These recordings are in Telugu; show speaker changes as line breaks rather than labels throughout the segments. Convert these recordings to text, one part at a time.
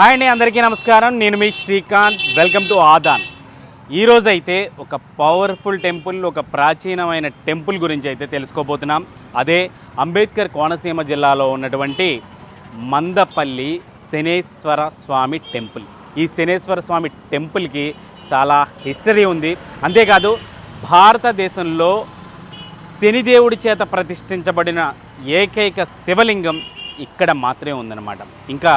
హాయ్ అండి అందరికీ నమస్కారం. నేను మీ శ్రీకాంత్. వెల్కమ్ టు ఆదాన్ ఈరోజైతే ఒక పవర్ఫుల్ టెంపుల్ ఒక ప్రాచీనమైన టెంపుల్ గురించి అయితే తెలుసుకోబోతున్నాం. అదే అంబేద్కర్ కోనసీమ జిల్లాలో ఉన్నటువంటి మందపల్లి శనేశ్వర స్వామి టెంపుల్ ఈ శనేశ్వర స్వామి టెంపుల్కి చాలా హిస్టరీ ఉంది. అంతేకాదు భారతదేశంలో శనిదేవుడి చేత ప్రతిష్ఠించబడిన ఏకైక శివలింగం ఇక్కడ మాత్రమే ఉందన్నమాట. ఇంకా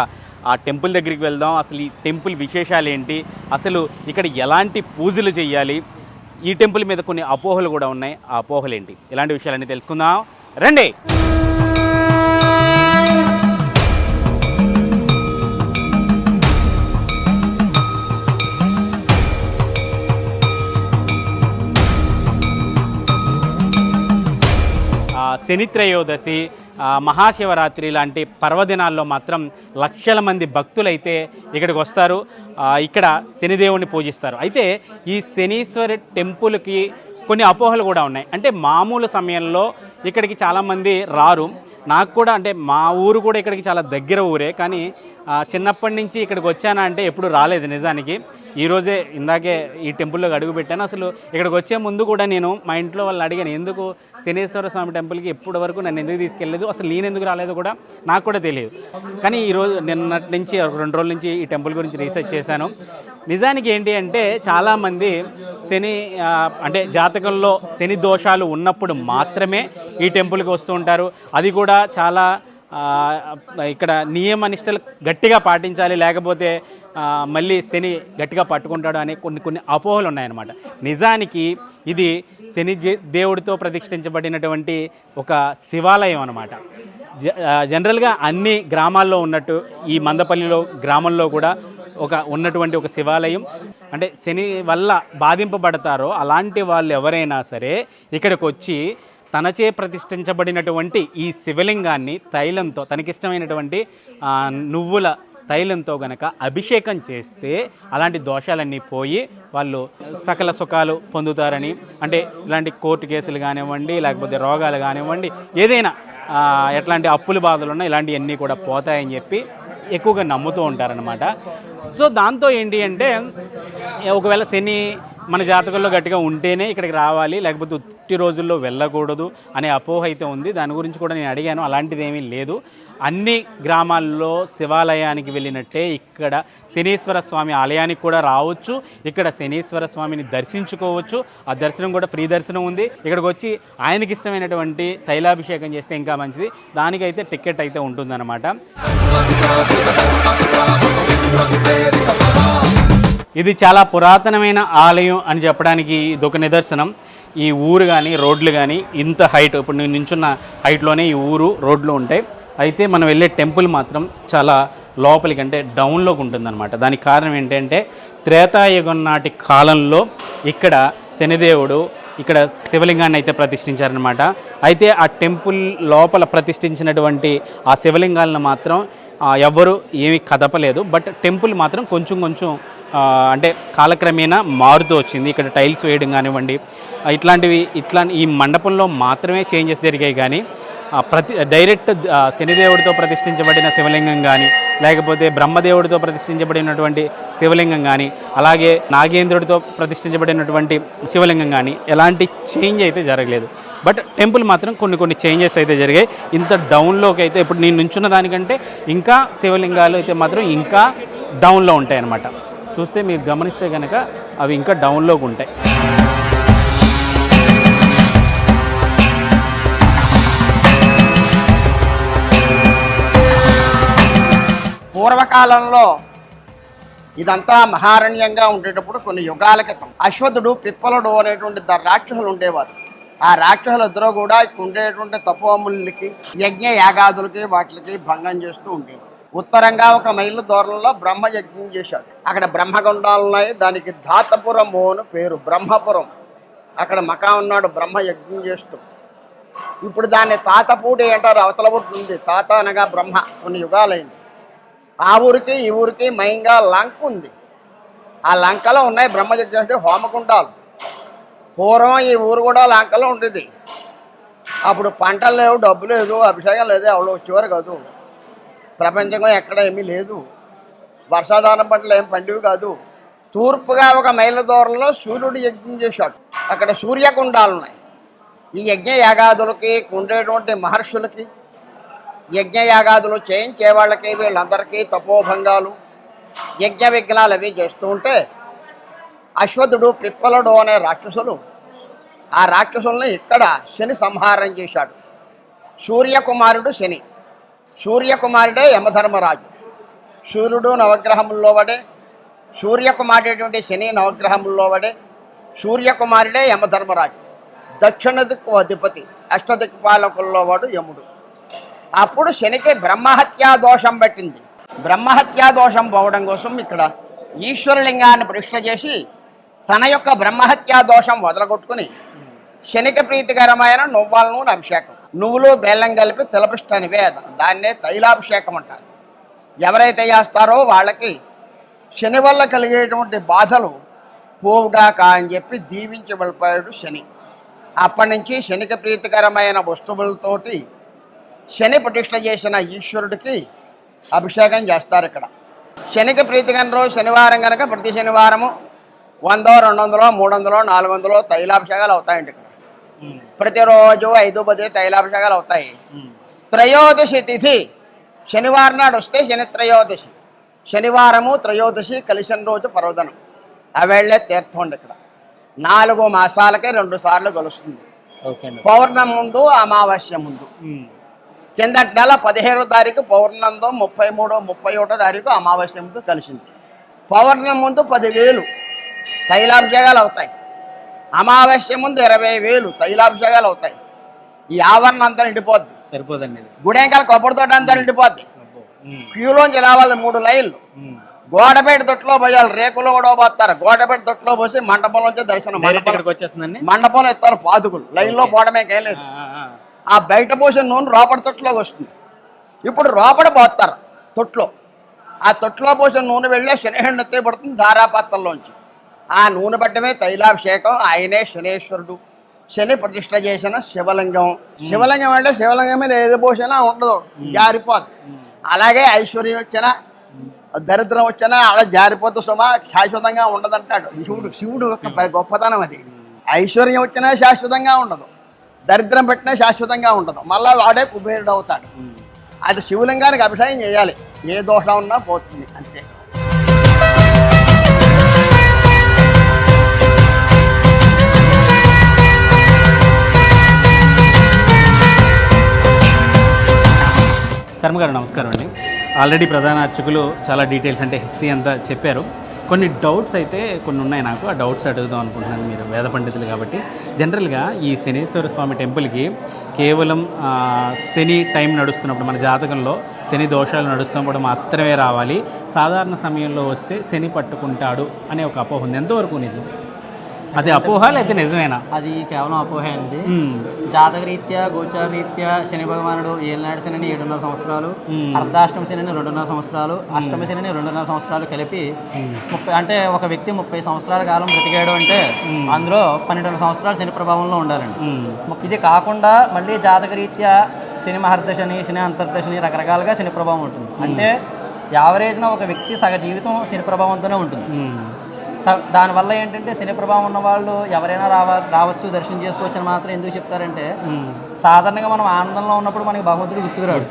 ఆ టెంపుల్ దగ్గరికి వెళ్దాం. అసలు ఈ టెంపుల్ విశేషాలు ఏంటి? అసలు ఇక్కడ ఎలాంటి పూజలు చేయాలి? ఈ టెంపుల్ మీద కొన్ని అపోహలు కూడా ఉన్నాయి. ఆ అపోహలు ఏంటి ఇలాంటి విషయాలన్నీ తెలుసుకుందాం. రండి! శనిత్రయోదశి మహాశివరాత్రి లాంటి పర్వదినాల్లో మాత్రం లక్షల మంది భక్తులైతే ఇక్కడికి వస్తారు. ఇక్కడ శనిదేవుని పూజిస్తారు. అయితే ఈ శనీశ్వరి టెంపుల్కి కొన్ని అపోహలు కూడా ఉన్నాయి. అంటే మామూలు సమయంలో ఇక్కడికి చాలామంది రారు. నాకు కూడా అంటే మా ఊరు కూడా ఇక్కడికి చాలా దగ్గర ఊరే కానీ చిన్నప్పటి నుంచి ఇక్కడికి వచ్చానా అంటే ఎప్పుడు రాలేదు నిజానికి. ఈరోజే ఇందాకే ఈ టెంపుల్లోకి అడుగు పెట్టాను. అసలు ఇక్కడికి వచ్చే ముందు కూడా నేను మా ఇంట్లో వాళ్ళు అడిగాను ఎందుకు శనేశ్వర స్వామి టెంపుల్కి ఎప్పటి వరకు నన్ను ఎందుకు తీసుకెళ్ళలేదు? అసలు నేను ఎందుకు రాలేదు కూడా నాకు కూడా తెలియదు. కానీ ఈరోజు నిన్నటి నుంచి రెండు రోజుల నుంచి ఈ టెంపుల్ గురించి రీసెర్చ్ చేశాను. నిజానికి ఏంటి అంటే చాలామంది శని అంటే జాతకంలో శని దోషాలు ఉన్నప్పుడు మాత్రమే ఈ టెంపుల్కి వస్తూ ఉంటారు. అది కూడా చాలా ఇక్కడ నియమ నిష్టలు గట్టిగా పాటించాలి. లేకపోతే మళ్ళీ శని గట్టిగా పట్టుకుంటాడు అనే కొన్ని కొన్ని అపోహలు ఉన్నాయన్నమాట. నిజానికి ఇది శని జే- దేవుడితో ప్రతిష్ఠించబడినటువంటి ఒక శివాలయం అనమాట జ- జనరల్గా అన్ని గ్రామాల్లో ఉన్నట్టు ఈ మందపల్లిలో గ్రామంలో కూడా ఒక ఉన్నటువంటి ఒక శివాలయం. అంటే శని వల్ల బాధింపబడతారో అలాంటి వాళ్ళు ఎవరైనా సరే ఇక్కడికి వచ్చి తనచే ప్రతిష్ఠించబడినటువంటి ఈ శివలింగాన్ని తైలంతో తనకిష్టమైనటువంటి నువ్వుల తైలంతో గనక అభిషేకం చేస్తే అలాంటి దోషాలన్నీ పోయి వాళ్ళు సకల సుఖాలు పొందుతారని. అంటే ఇలాంటి కోర్టు కేసులు కానివ్వండి లేకపోతే రోగాలు కానివ్వండి ఏదైనా ఎట్లాంటి అప్పుల బాధలు ఉన్నా ఇలాంటివన్నీ కూడా పోతాయని చెప్పి ఎక్కువగా నమ్ముతూ ఉంటారనమాట సో దాంతో ఏంటి అంటే ఒకవేళ శని మన జాతకంలో గట్టిగా ఉంటేనే ఇక్కడికి రావాలి లేకపోతే ఉత్తి రోజుల్లో వెళ్ళకూడదు అనే అపోహ అయితే ఉంది. దాని గురించి కూడా నేను అడిగాను అలాంటిది ఏమీ లేదు. అన్ని గ్రామాల్లో శివాలయానికి వెళ్ళినట్టే ఇక్కడ శనీశ్వర స్వామి ఆలయానికి కూడా రావచ్చు ఇక్కడ శనీశ్వర స్వామిని దర్శించుకోవచ్చు. ఆ దర్శనం కూడా ఫ్రీ దర్శనం ఉంది. ఇక్కడికి వచ్చి ఆయనకి ఇష్టమైనటువంటి తైలాభిషేకం చేస్తే ఇంకా మంచిది. దానికైతే టికెట్ అయితే ఉంటుందన్నమాట. ఇది చాలా పురాతనమైన ఆలయం అని చెప్పడానికి ఇదొక నిదర్శనం. ఈ ఊరు కానీ రోడ్లు కానీ ఇంత హైట్ ఇప్పుడు నేను నించున్న హైట్లోనే ఈ ఊరు రోడ్లు ఉంటాయి. అయితే మనం వెళ్ళే టెంపుల్ మాత్రం చాలా లోపలికి అంటే డౌన్లోకి ఉంటుందన్నమాట. దానికి కారణం ఏంటంటే త్రేతాయుగం నాటి కాలంలో ఇక్కడ శనిదేవుడు ఇక్కడ శివలింగాన్ని అయితే ప్రతిష్ఠించారనమాట అయితే ఆ టెంపుల్ లోపల ప్రతిష్ఠించినటువంటి ఆ శివలింగాలను మాత్రం ఎవ్వరు ఏమి కదపలేదు. బట్ టెంపుల్ మాత్రం కొంచెం కొంచెం అంటే కాలక్రమేణా మారుతూ వచ్చింది. ఇక్కడ టైల్స్ వేయడం కానివ్వండి ఇట్లాంటివి ఇట్లా ఈ మండపంలో మాత్రమే చేంజెస్ జరిగాయి. కానీ ప్రతి డైరెక్ట్ శనిదేవుడితో ప్రతిష్ఠించబడిన శివలింగం కానీ లేకపోతే బ్రహ్మదేవుడితో ప్రతిష్ఠించబడినటువంటి శివలింగం కానీ అలాగే నాగేంద్రుడితో ప్రతిష్ఠించబడినటువంటి శివలింగం కానీ ఎలాంటి చేంజ్ అయితే జరగలేదు. బట్ టెంపుల్ మాత్రం కొన్ని కొన్ని చేంజెస్ అయితే జరిగాయి. ఇంత డౌన్లోకి అయితే ఇప్పుడు నేను నుంచున్న దానికంటే ఇంకా శివలింగాలు అయితే మాత్రం ఇంకా డౌన్లో ఉంటాయి అన్నమాట చూస్తే మీరు గమనిస్తే కనుక అవి ఇంకా డౌన్లోకి ఉంటాయి.
పూర్వకాలంలో ఇదంతా మహారణ్యంగా ఉండేటప్పుడు కొన్ని యుగాల క్రితం అశ్వథుడు పిప్పలుడు అనేటువంటి ద- రాక్షసులు ఉండేవారు. ఆ రాక్షసులందరూ కూడా ఉండేటువంటి తపోములకి యజ్ఞ యాగాదులకి వాటికి భంగం చేస్తూ ఉండేవి ఉత్తరంగా ఒక మైలు దూరంలో బ్రహ్మ యజ్ఞం చేశాడు. అక్కడ బ్రహ్మగుండాలు ఉన్నాయి దానికి ధాతపురము అని పేరు బ్రహ్మపురం. అక్కడ మకా ఉన్నాడు బ్రహ్మ యజ్ఞం చేస్తూ. ఇప్పుడు దాన్ని తాతపూడి అంటారు అవతల ఉంది. తాత అనగా బ్రహ్మ. కొన్ని యుగాలైంది. ఆ ఊరికి ఈ ఊరికి మయంగా లంక ఉంది. ఆ లంకలో ఉన్నాయి బ్రహ్మయజ్ఞం అంటే హోమకుండాలు పూర్వం ఈ ఊరు కూడా లంకలో ఉండేది. అప్పుడు పంటలు లేవు డబ్బు లేదు అభిషేకం లేదు ఎవరు వచ్చేవారు కాదు. ప్రపంచంలో ఎక్కడ ఏమీ లేదు. వర్షాధారం పంటలు ఏం పండివి కాదు. తూర్పుగా ఒక మైల దూరంలో సూర్యుడు యజ్ఞం చేశాడు. అక్కడ సూర్యకుండాలు ఉన్నాయి ఈ యజ్ఞ యాగాదులకి ఉండేటువంటి మహర్షులకి యజ్ఞ యాగాదులు చేయించే వాళ్ళకి వీళ్ళందరికీ తపోభంగాలు యజ్ఞ విఘ్నాలు అవి చేస్తూ ఉంటే అశ్వథుడు పిప్పలుడు అనే రాక్షసులు ఆ రాక్షసుల్ని ఇక్కడ శని సంహారం చేశాడు. సూర్యకుమారుడు శని. సూర్యకుమారుడే యమధర్మరాజు. సూర్యుడు నవగ్రహముల్లో వడే సూర్యకుమారుడేటువంటి శని నవగ్రహముల్లో వడే సూర్యకుమారుడే యమధర్మరాజు. దక్షిణ దిక్కు అధిపతి అష్టదిక్పాలకుల్లో వాడు యముడు. అప్పుడు శనికి బ్రహ్మహత్యా దోషం పెట్టింది. బ్రహ్మహత్యా దోషం పోవడం కోసం ఇక్కడ ఈశ్వరలింగాన్ని ప్రతిష్ఠ చేసి తన యొక్క బ్రహ్మహత్యా దోషం వదలగొట్టుకుని శనిక ప్రీతికరమైన నువ్వాల నూనె అభిషేకం. నువ్వులు బెల్లం కలిపి తిలపిష్ట నివేదన. దాన్నే తైలాభిషేకం అంటారు. ఎవరైతే చేస్తారో వాళ్ళకి శని వల్ల కలిగేటువంటి బాధలు పోవుగాక అని చెప్పి దీవించి వెళ్ళిపోయాడు శని. అప్పటి నుంచి శనికి ప్రీతికరమైన వస్తువులతోటి శని ప్రతిష్ట చేసిన ఈశ్వరుడికి అభిషేకం చేస్తారు ఇక్కడ. శనికి ప్రీతికరం రోజు శనివారం కనుక ప్రతి శనివారము వందో రెండు వందలో మూడు వందలో నాలుగు వందలో తైలాభిషేకాలు అవుతాయండి ఇక్కడ. ప్రతిరోజు ఐదు పది తైలాభిషేకాలు అవుతాయి. త్రయోదశి తిథి శనివారం నాడు వస్తే శని త్రయోదశి. శనివారము త్రయోదశి కలిసిన రోజు పర్వదనం. అవేళ్ళే తీర్థం ఉంది ఇక్కడ. నాలుగు మాసాలకే రెండు సార్లు కలుస్తుంది పౌర్ణమి ముందు అమావాస్య ముందు. కిందటి నెల పదిహేడో తారీఖు పౌర్ణంతో ముప్పై మూడో ముప్పై ఒకటో తారీఖు అమావాస్య ముందు కలిసింది. పౌర్ణమి ముందు పదివేలు. తైలాభిషేకాలు అవుతాయి అమావాస్య ముందు ఇరవై వేలు తైలాభిషేకాలు అవుతాయి ఈ ఆవరణ అంతా నిండిపోద్ది.
సరిపోదండి
గుడెంకాల కొబ్బరి తోట అంతా నిండిపోద్ది. క్యూలోంచి రావాలి మూడు లైన్లు. గోడపేట తొట్టులో పోయాలి రేకులో కూడా పోతారు. గోడపేట తొట్టులో పోసి మండపంలోంచి దర్శనం మండపంలో ఎత్తారు పాదుకులు. లైన్లో పోవడమే లేదు.
ఆ,
బయట పోసిన నూనె రోపడ తొట్టులోకి వస్తుంది. ఇప్పుడు రోపడ పోస్తారు తొట్లో ఆ తొట్టులో పోసిన నూనె వెళ్ళే శనిహండు ఎత్తే పడుతుంది ధారాపాత్రలోంచి. ఆ నూనె పట్టమే తైలాభిషేకం ఆయనే శనేశ్వరుడు. శని ప్రతిష్ఠ చేసిన శివలింగం. శివలింగం అంటే శివలింగం మీద ఏది పోసినా ఉండదు జారిపోద్ది. అలాగే ఐశ్వర్యం వచ్చినా దరిద్రం వచ్చినా అలా జారిపోతూ సుమా శాశ్వతంగా ఉండదంటాడు. శివుడు శివుడు గొప్పతనం అది. ఐశ్వర్యం వచ్చినా శాశ్వతంగా ఉండదు. దరిద్రం పెట్టినా శాశ్వతంగా ఉండదు. మళ్ళా వాడే కుబేరుడు అవుతాడు. అది శివలింగానికి అభిషేకం చేయాలి. ఏ దోషం ఉన్నా పోతుంది అంతే.
శర్మ గారు నమస్కారం అండి. ఆల్రెడీ ప్రధాన అర్చకులు చాలా డీటెయిల్స్ అంటే హిస్టరీ అంతా చెప్పారు. కొన్ని డౌట్స్ అయితే కొన్ని ఉన్నాయి నాకు. ఆ డౌట్స్ అడుగుదాం అనుకుంటున్నాను మీరు వేద పండితులు కాబట్టి. జనరల్గా ఈ శనీశ్వర స్వామి టెంపుల్కి కేవలం శని టైం నడుస్తున్నప్పుడు మన జాతకంలో శని దోషాలు నడుస్తున్నప్పుడు మాత్రమే రావాలి. సాధారణ సమయంలో వస్తే శని పట్టుకుంటాడు అనే ఒక అపోహ ఉంది. ఎంతవరకు నిజం? అది అపోహ లేకపోతే నిజమేనా?
అది కేవలం అపోహ అండి. జాతక రీత్యా గోచార రీత్యా శని భగవానుడు ఏలినాడు శనిని ఏడున్నర సంవత్సరాలు. అర్ధాష్టమ శనిని రెండున్నర సంవత్సరాలు అష్టమ శనిని రెండున్నర సంవత్సరాలు కలిపి ముప్పై అంటే ఒక వ్యక్తి ముప్పై సంవత్సరాల కాలం బ్రతికాడు అంటే అందులో పన్నెండున్నర సంవత్సరాలు శని ప్రభావంలో ఉండాలండి. ఇది కాకుండా మళ్ళీ జాతక రీత్యా శని మహర్దశని శని అంతర్దశని రకరకాలుగా శని ప్రభావం ఉంటుంది. అంటే యావరేజ్న ఒక వ్యక్తి సగ జీవితం శని ప్రభావంతోనే ఉంటుంది. దానివల్ల ఏంటంటే శని ప్రభావం ఉన్న వాళ్ళు ఎవరైనా రావ రావచ్చు దర్శనం చేసుకోవచ్చు అని మాత్రం ఎందుకు చెప్తారంటే. సాధారణంగా మనం ఆనందంలో ఉన్నప్పుడు మనకి భగవంతుడు గుర్తుకురాడు.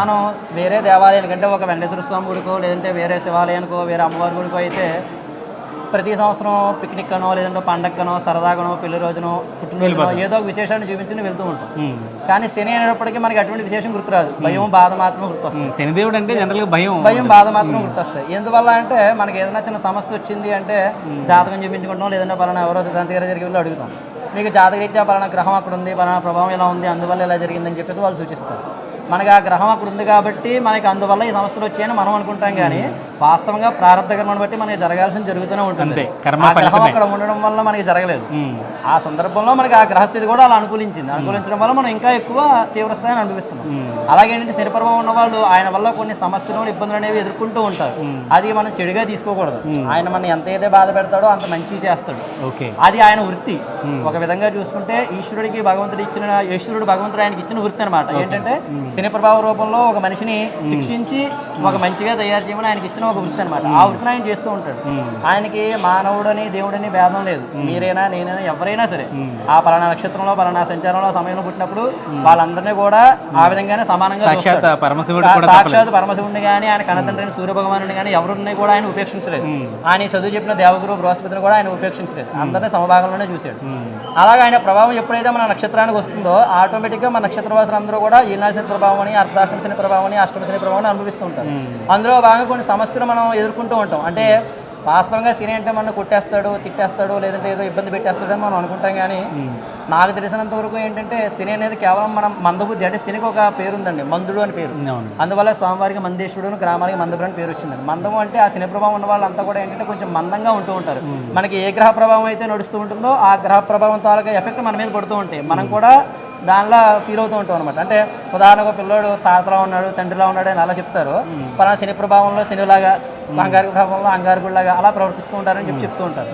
మనం వేరే దేవాలయానికి అంటే ఒక వెంకటేశ్వర స్వామి గుడికో లేదంటే వేరే శివాలయానికో వేరే అమ్మవారి గుడికో అయితే ప్రతి సంవత్సరం పిక్నిక్ అనో లేదంటే పండగనో సరదాగానో పెళ్ళి రోజునో పుట్టినరోజునో ఏదో ఒక విశేషాన్ని చూపించి వెళ్తూ ఉంటాం. కానీ శని అనేటప్పటికీ మనకి అటువంటి విశేషం గుర్తురాదు. భయం బాధ మాత్రమే గుర్తొస్తుంది.
శనిదేవుడు అంటే జనరల్గా భయం.
భయం బాధ మాత్రం గుర్తొస్తాయి. ఎందువల్ల అంటే మనకి ఏదైనా చిన్న సమస్య వచ్చింది అంటే జాతకం చూపించుకుంటాం లేదంటే పలానా ఎవరో సిద్ధాంత గారి దగ్గరికి వెళ్ళి అడుగుతాం. మీకు జాతకరీత్యా పలానా గ్రహం అక్కడ ఉంది పలానా ప్రభావం ఇలా ఉంది అందువల్ల ఇలా జరిగిందని చెప్పేసి వాళ్ళు సూచిస్తారు. మనకి ఆ గ్రహం అక్కడ ఉంది కాబట్టి మనకి అందువల్ల ఈ సమస్యలు వచ్చాయని మనం అనుకుంటాం కానీ వాస్తవంగా ప్రారంభ కర్మను బట్టి మనకి జరగాల్సిన జరుగుతూనే ఉంటుంది. ఆ గ్రహం. అక్కడ ఉండడం వల్ల మనకి జరగలేదు. ఆ సందర్భంలో మనకి ఆ గ్రహస్థితి కూడా అలా అనుకూలించింది. అనుకూలించడం వల్ల మనం ఇంకా ఎక్కువ తీవ్రస్థాయిని అనుభవిస్తున్నాం. అలాగే ఏంటంటే శనిపర్వం ఉన్న వాళ్ళు ఆయన వల్ల కొన్ని సమస్యలు ఇబ్బందులు అనేవి ఎదుర్కొంటూ ఉంటారు. అది మనం చెడుగా తీసుకోకూడదు. ఆయన మనం ఎంత అయితే బాధ పెడతాడో అంత మంచి చేస్తాడు. అది ఆయన వృత్తి. ఒక విధంగా చూసుకుంటే ఈశ్వరుడికి భగవంతుడు ఇచ్చిన ఈశ్వరుడు భగవంతుడు ఆయనకి ఇచ్చిన వృత్తి అనమాట ఏంటంటే శని ప్రభావ రూపంలో ఒక మనిషిని శిక్షించి ఒక మంచిగా తయారు చేయమని ఆయనకి ఇచ్చిన ఒక వృత్తి అనమాట ఆ వృత్తిని ఆయన చేస్తూ ఉంటాడు. ఆయనకి మానవుడని దేవుడని భేదం లేదు. మీరైనా నేనైనా ఎవరైనా సరే ఆ పలానా నక్షత్రంలో పలానా సంచారంలో సమయంలో పుట్టినప్పుడు వాళ్ళందరినీ కూడా ఆ విధంగానే సమానంగా
సాక్షాత్. పరమశివుడు
సాక్షాత్ పరమశివుడిని కానీ ఆయన కనతండ్రిని సూర్య భగవానుని కానీ ఎవరిని కూడా ఆయన ఉపేక్షించలేదు. ఆయన చదువు చెప్పిన దేవగురు బృహస్పతిని కూడా ఆయన ఉపేక్షించలేదు. అందరినీ సమభాగంలోనే చూశాడు. అలాగే ఆయన ప్రభావం ఎప్పుడైతే మన నక్షత్రానికి వస్తుందో ఆటోమేటిక్గా మన నక్షత్రవాసులు అందరూ కూడా ఈనాశని ప్రభావం అని అర్ధాష్టమ శని ప్రభావం అని అష్టమ శని ప్రభావం అని అనుభవిస్తూ ఉంటారు అందులో భాగంగా కొన్ని సమస్యలు మనం ఎదుర్కొంటూ ఉంటాం. అంటే వాస్తవంగా శని అంటే మనం కొట్టేస్తాడు తిట్టేస్తాడు లేదంటే ఏదో ఇబ్బంది పెట్టేస్తాడు అని మనం అనుకుంటాం కానీ నాకు తెలిసినంత వరకు ఏంటంటే శని అనేది కేవలం మనం మందబుద్ధి అంటే శనికి ఒక పేరు ఉందండి మందుడు అని పేరు. అందువల్ల స్వామివారికి మందేశ్వరుడు గ్రామాలకి మందపురం అని పేరు వచ్చింది మందము అంటే ఆ శని ప్రభావం ఉన్న వాళ్ళంతా కూడా ఏంటంటే కొంచెం మందంగా ఉంటూ ఉంటారు. మనకి ఏ గ్రహ ప్రభావం అయితే నడుస్తూ ఉంటుందో ఆ గ్రహ ప్రభావం తాలూకా ఎఫెక్ట్ మన మీద పడుతూ ఉంటాయి. మనం కూడా దానిలో ఫీల్ అవుతూ ఉంటాం అనమాట అంటే ఉదాహరణకు పిల్లోడు తాతలా ఉన్నాడు తండ్రిలా ఉన్నాడు అని అలా చెప్తారు. పలానా శని ప్రభావంలో శనిలాగా అంగారక ప్రభావంలో అంగారకుడిలాగా అలా ప్రవర్తిస్తూ ఉంటారని చెప్పి చెప్తూ ఉంటారు.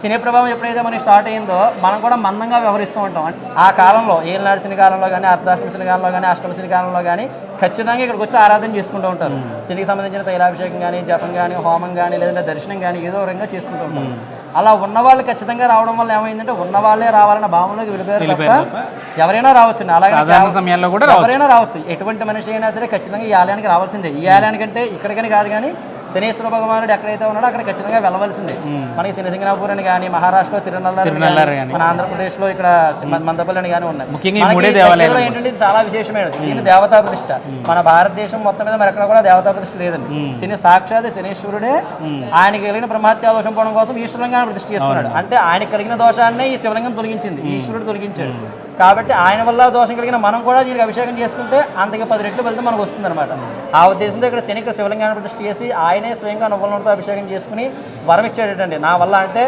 శని ప్రభావం ఎప్పుడైతే మనకి స్టార్ట్ అయిందో మనం కూడా మందంగా వ్యవహరిస్తూ ఉంటాం. అంటే ఆ కాలంలో ఏళ్ళనాడు శని కాలంలో కానీ అర్ధాష్టమ శని కాలంలో కానీ అష్టమ శని కాలంలో కానీ ఖచ్చితంగా ఇక్కడికి వచ్చి ఆరాధన చేసుకుంటూ ఉంటారు. శనికి సంబంధించిన తైలాభిషేకం కానీ జపం కానీ హోమం కానీ లేదంటే దర్శనం కానీ ఏదో రకంగా చేసుకుంటూ ఉంటారు. అలా ఉన్న వాళ్ళు ఖచ్చితంగా రావడం వల్ల ఏమైందంటే ఉన్న వాళ్ళే రావాలన్న భావంలోకి వెళ్ళిపోయారు తప్ప ఎవరైనా రావచ్చు అలాగే
సమయాల్లో కూడా రావచ్చు.
ఎవరైనా రావచ్చు. ఎటువంటి మనిషి అయినా సరే ఖచ్చితంగా ఈ ఆలయానికి రావాల్సిందే. ఈ ఆలయానికంటే ఇక్కడికని కాదు కానీ శనేశ్వర భగవానుడు ఎక్కడైతే ఉన్నాడో అక్కడ ఖచ్చితంగా వెళ్ళవలసిందే. మనకి శనిసింగనాపూర్ అని కానీ మహారాష్ట్రలో తిరునల్లారు. మన ఆంధ్రప్రదేశ్లో ఇక్కడ మందపల్లి అని కానీ ఉన్నాయి. ఏంటంటే చాలా విశేషమైనది. దీని దేవతా ప్రతిష్ట. మన భారతదేశం మొత్తం మీద మరి ఎక్కడ కూడా దేవతా ప్రతిష్ట లేదండి. శని సాక్షాత్ శనీశ్వరుడే. ఆయనకి కలిగిన బ్రహ్మహత్యా దోషం పోవడం కోసం ఈశ్వరంగా ప్రతిష్ఠ చేసుకున్నాడు. అంటే ఆయనకి కలిగిన దోషాన్నే ఈ శివలింగం తొలగించింది. ఈశ్వరుడు తొలగించాడు. కాబట్టి ఆయన వల్ల దోషం కలిగిన మనం కూడా దీనికి అభిషేకం చేసుకుంటే అంతగా పది రెట్లు వెళ్తే మనకు వస్తుంది అనమాట ఆ ఉద్దేశంతో ఇక్కడ శని ఇక్కడ శివలింగాన్ని ప్రతిష్ఠ చేసి ఆయనే స్వయంగా నువ్వులతో అభిషేకం చేసుకుని వరం ఇచ్చాడటండి నా వల్ల అంటే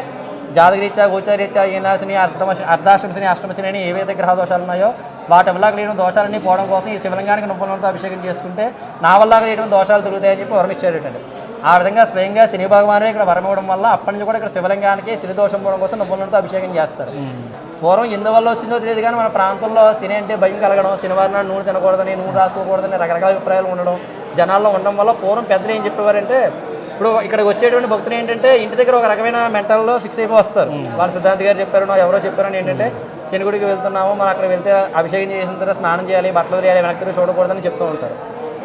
జాతకరీత్యా గోచారీత్యా ఏనాశని అర్ధమ అర్ధాష్టమశని అష్టమశని అని ఏవైతే గ్రహ దోషాలు ఉన్నాయో వాటి వల్ల కలిగిన దోషాలన్నీ పోవడం కోసం ఈ శివలింగానికి నువ్వులతో అభిషేకం చేసుకుంటే నా వల్ల కలిగిన దోషాలు దొరుకుతాయని చెప్పి వరం ఇచ్చాడటండి ఆ విధంగా స్వయంగా శని భగవానే ఇక్కడ వరం ఇవ్వడం వల్ల అప్పటి నుంచి కూడా ఇక్కడ శివలింగానికి శని దోషం పోవడం కోసం నువ్వులతో అభిషేకం చేస్తారు. పూర్వం ఎందువల్ల వచ్చిందో తెలియదు కానీ మన ప్రాంతంలో శని అంటే భయం కలగడం శనివారం నాడు నూనె తినకూడదని నూనె రాసుకోకూడదని రకరకాల అభిప్రాయాలు ఉండడం జనాల్లో ఉండడం వల్ల పూర్వం పెద్దలు ఏం చెప్పేవారంటే ఇప్పుడు ఇక్కడికి వచ్చేటువంటి భక్తులు ఏంటంటే ఇంటి దగ్గర ఒక రకమైన మెంటల్లో ఫిక్స్ అయిపోయి వస్తారు. వాళ్ళ సిద్ధాంత్ గారు చెప్పారు ఎవరో చెప్పారని ఏంటంటే శనిగుడికి వెళ్తున్నాము మనం అక్కడ వెళ్తే అభిషేకం చేసిన తర్వాత స్నానం చేయాలి బట్టలు చేయాలి వెనక్కి తిరిగి చూడకూడదని చెప్తూ ఉంటారు.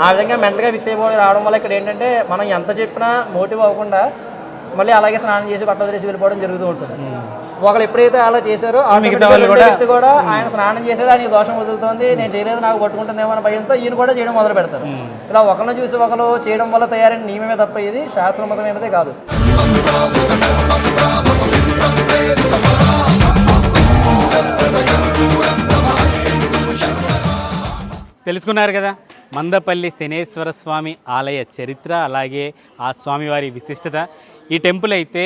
ఆ విధంగా మెంటల్గా ఫిక్స్ అయిపోయి రావడం వల్ల ఇక్కడ ఏంటంటే మనం ఎంత చెప్పినా మోటివ్ అవ్వకుండా మళ్ళీ అలాగే స్నానం చేసి బట్టలు తీసి వెళ్ళిపోవడం జరుగుతూ ఉంటుంది. ఒకళ్ళు ఎప్పుడైతే అలా చేశారో
కూడా-
వ్యక్తి కూడా ఆయన స్నానం చేసాడు ఆయన దోషం వదులుతోంది నేను చేయలేదు నాకు పట్టుకుంటుందేమో అనే భయంతో ఈయన కూడా చేయడం మొదలు పెడతారు. ఇలా ఒకరిని చూసి ఒకరు చేయడం వల్ల తయారైన నియమమే తప్ప ఇది శాస్త్రమతమైనదే కాదు.
తెలుసుకున్నారు కదా మందపల్లి శనేశ్వర స్వామి ఆలయ చరిత్ర అలాగే ఆ స్వామివారి విశిష్టత. ఈ టెంపుల్ అయితే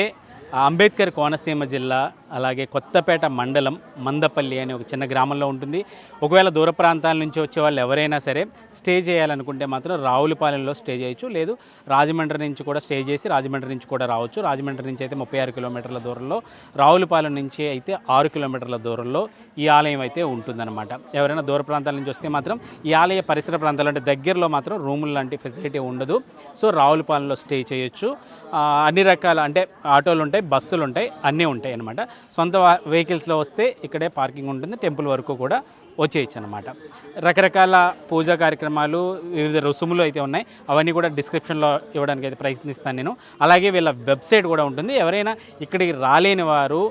అంబేద్కర్ కోనసీమ జిల్లా అలాగే కొత్తపేట మండలం మందపల్లి అనే ఒక చిన్న గ్రామంలో ఉంటుంది. ఒకవేళ దూర ప్రాంతాల నుంచి వచ్చే వాళ్ళు ఎవరైనా సరే స్టే చేయాలనుకుంటే మాత్రం రావులపాలెంలో స్టే చేయొచ్చు. లేదు రాజమండ్రి నుంచి కూడా స్టే చేసి రాజమండ్రి నుంచి కూడా రావచ్చు. రాజమండ్రి నుంచి అయితే ముప్పై ఆరు కిలోమీటర్ల దూరంలో రావులపాలెం నుంచి అయితే ఆరు కిలోమీటర్ల దూరంలో ఈ ఆలయం అయితే ఉంటుందన్నమాట. ఎవరైనా దూర ప్రాంతాల నుంచి వస్తే మాత్రం ఈ ఆలయ పరిసర ప్రాంతాలు అంటే దగ్గరలో మాత్రం రూములు లాంటి ఫెసిలిటీ ఉండదు. సో రావులపాలెంలో స్టే చేయొచ్చు. అన్ని రకాల అంటే ఆటోలు ఉంటాయి బస్సులు ఉంటాయి అన్నీ ఉంటాయి అన్నమాట సొంత వెహికల్స్లో వస్తే ఇక్కడే పార్కింగ్ ఉంటుంది టెంపుల్ వరకు కూడా వచ్చేయచ్చు అనమాట రకరకాల పూజా కార్యక్రమాలు వివిధ రుసుములు అయితే ఉన్నాయి. అవన్నీ కూడా డిస్క్రిప్షన్లో ఇవ్వడానికి అయితే ప్రయత్నిస్తాను నేను. అలాగే వీళ్ళ వెబ్సైట్ కూడా ఉంటుంది. ఎవరైనా ఇక్కడికి రాలేని వారు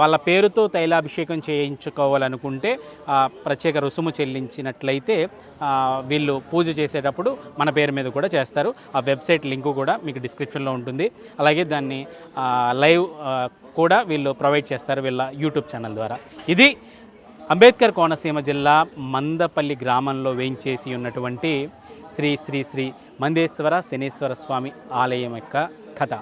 వాళ్ళ పేరుతో తైలాభిషేకం చేయించుకోవాలనుకుంటే ప్రత్యేక రుసుము చెల్లించినట్లయితే వీళ్ళు పూజ చేసేటప్పుడు మన పేరు మీద కూడా చేస్తారు. ఆ వెబ్సైట్ లింకు కూడా మీకు డిస్క్రిప్షన్లో ఉంటుంది. అలాగే దాన్ని లైవ్ కూడా వీళ్ళు ప్రొవైడ్ చేస్తారు వీళ్ళ యూట్యూబ్ ఛానల్ ద్వారా. ఇది అంబేద్కర్ కోనసీమ జిల్లా మందపల్లి గ్రామంలో వేయించేసి ఉన్నటువంటి శ్రీ శ్రీ శ్రీ మందేశ్వర శనీశ్వర స్వామి ఆలయం యొక్క కథ.